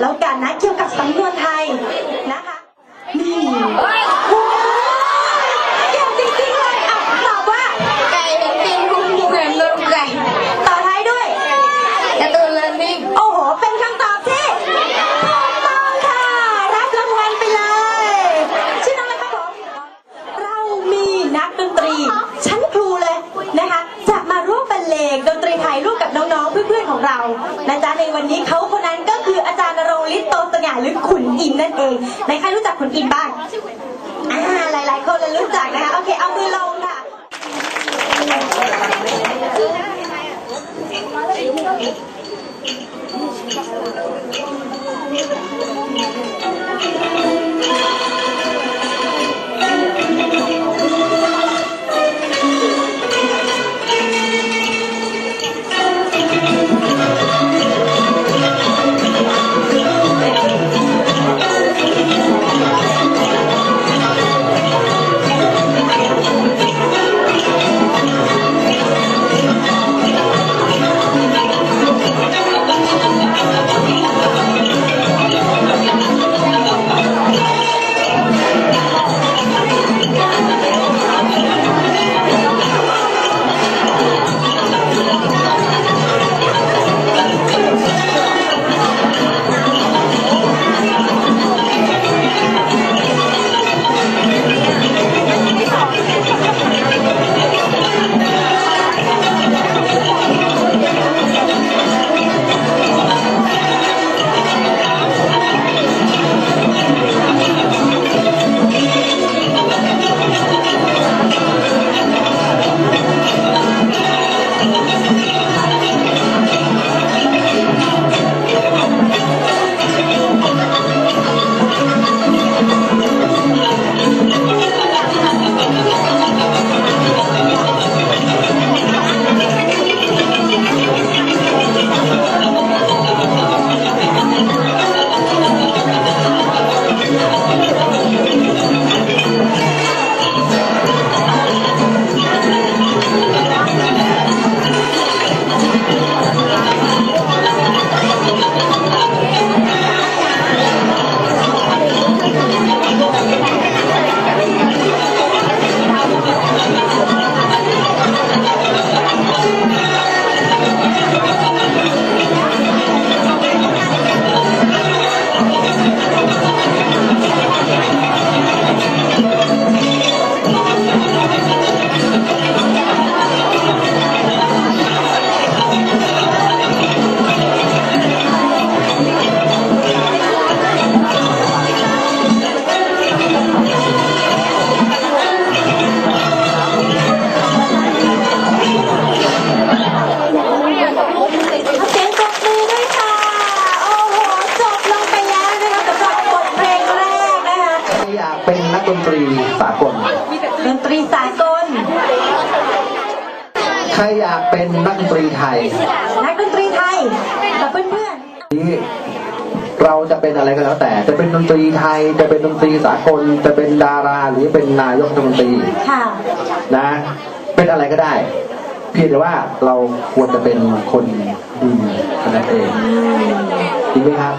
แล้วกันนะเกี่ยวกับสำนวนไทยนะคะนี่โอ้ยเก่งจริงๆเลยอะตอบว่าไก่เห็นปีนพุ่งพุ่งเห็นนกไก่ต่อท้ายด้วยการ์ตูนเลิร์นนิ่งโอ้โห เป็นคำตอบที่ถูกต้องค่ะ รับรางวัลไปเลย ชื่อน้องอะไรครับผมเรามีนักดนตรี งดนตรีไทยร่วมกับน้องๆ เพื่อนๆของเรานะจ๊ะในวันนี้เขาคนนั้นก็คืออาจารย์นรงฤทธิ์โตสง่าหรือขุนอินนั่นเองในใครรู้จักขุนอินบ้างอ่าหลายๆคนเลยรู้จักนะคะ ดนตรีสากล ดนตรีสากล ใครอยากเป็นนักดนตรีไทย นักดนตรีไทยกับเพื่อนนี่เราจะเป็นอะไรก็แล้วแต่ จะเป็นดนตรีไทย จะเป็นดนตรีสากล จะเป็นดาราหรือเป็นนายกรัฐมนตรีๆค่ะนะ เป็นอะไรก็ได้ เพียงแต่ว่าเราควรจะเป็นคนดีเท่านั้นเองจริงไหมครับ